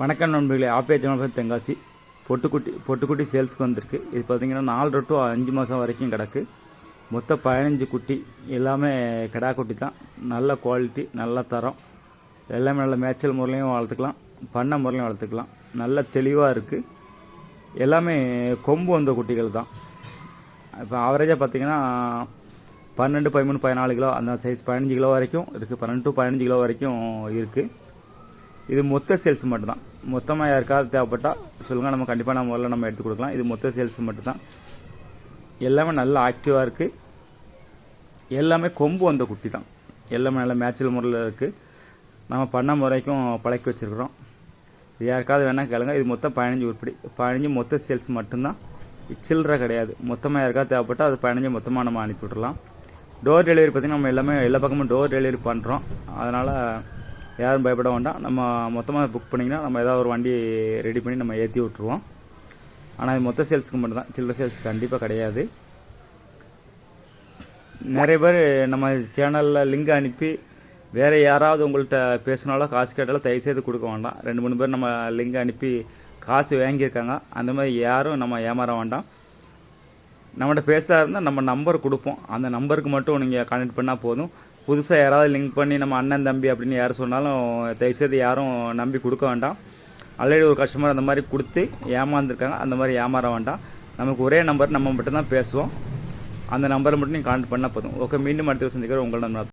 வணக்கம் நண்பர்களே ஆப்பியா ஜனபதி தென்காசி. பொட்டுக்குட்டி பொட்டுக்குட்டி சேல்ஸ்க்கு வந்திருக்கு. இது பார்த்தீங்கன்னா நாலு டு அஞ்சு மாதம் வரைக்கும் கிடக்கு. மொத்தம் பதினஞ்சு குட்டி எல்லாமே கிடா குட்டி தான். நல்ல குவாலிட்டி நல்ல தரம். எல்லாமே நல்ல மேய்ச்சல் முறையிலையும் வளர்த்துக்கலாம். பண்ணை முறையிலையும் வளர்த்துக்கலாம். நல்ல தெளிவாக இருக்குது எல்லாமே கொம்பு வந்த குட்டிகள் தான். இப்போ ஆவரேஜாக பார்த்தீங்கன்னா பன்னெண்டு பதிமூணு பதினாலு கிலோ அந்த சைஸ் பதினஞ்சு கிலோ வரைக்கும் இருக்குது பன்னெண்டு டு பதினஞ்சு கிலோ வரைக்கும் இருக்குது இது மொத்த சேல்ஸ் மட்டும்தான். மொத்தமாக யாருக்காவது தேவைப்பட்டால் சொல்லுங்கள் நம்ம கண்டிப்பாக நம்ம முதல்ல நம்ம எடுத்து கொடுக்கலாம். இது மொத்த சேல்ஸ் மட்டும்தான். எல்லாமே நல்ல ஆக்டிவாக இருக்குது எல்லாமே கொம்பு வந்த குட்டி தான். எல்லாமே நல்ல மேட்சல் முறையில் இருக்குது நம்ம பண்ண முறைக்கும் பழக்கி வச்சுருக்குறோம். இது யாருக்காவது வேணால் கேளுங்க. இது மொத்தம் பதினஞ்சு உருப்படி. பதினஞ்சு மொத்த சேல்ஸ் மட்டும்தான். சில்லற கிடையாது. மொத்தமாக யாருக்காவது தேவைப்பட்டால் அது பதினஞ்சு மொத்தமாக நம்ம அனுப்பி விட்றலாம் டோர் டெலிவரி பார்த்திங்கன்னா நம்ம எல்லாமே எல்லா பக்கமும் டோர் டெலிவரி பண்ணுறோம் அதனால் யாரும் பயப்பட வேண்டாம். நம்ம மொத்தமாக புக் பண்ணிங்கன்னா நம்ம ஏதாவது ஒரு வண்டி ரெடி பண்ணி நம்ம ஏற்றி விட்ருவோம் ஆனால் இது மொத்த சேல்ஸுக்கு மட்டும்தான். சில்லற சேல்ஸ் கண்டிப்பாக கிடையாது. நிறைய பேர் நம்ம சேனலில் லிங்க் அனுப்பி வேறு யாராவது உங்கள்கிட்ட பேசினாலோ காசு கேட்டாலும் தயவுசெய்து கொடுக்க வேண்டாம். ரெண்டு மூணு பேர் நம்ம லிங்க் அனுப்பி காசு வாங்கியிருக்காங்க. அந்த மாதிரி யாரும் நம்ம ஏமாற வேண்டாம். நம்மகிட்ட பேசுகிறதா இருந்தால் நம்ம நம்பர் கொடுப்போம். அந்த நம்பருக்கு மட்டும் நீங்கள் கான்டெக்ட் பண்ணால் போதும். புதுசாக யாராவது லிங்க் பண்ணி நம்ம அண்ணன் தம்பி அப்படின்னு யார் சொன்னாலும் தயவுசெய்து யாரும் நம்பி கொடுக்க வேண்டாம். ஆல்ரெடி ஒரு கஸ்டமர் அந்த மாதிரி கொடுத்து ஏமாந்துருக்காங்க. அந்த மாதிரி ஏமாற வேண்டாம். நமக்கு ஒரே நம்பர் நம்ம மட்டும்தான் பேசுவோம். அந்த நம்பரை மட்டும் நீங்கள் கான்டெக்ட் பண்ணால் போதும். ஓகே மீண்டும் அடுத்த சந்திக்கிறோம். உங்களை நம்ம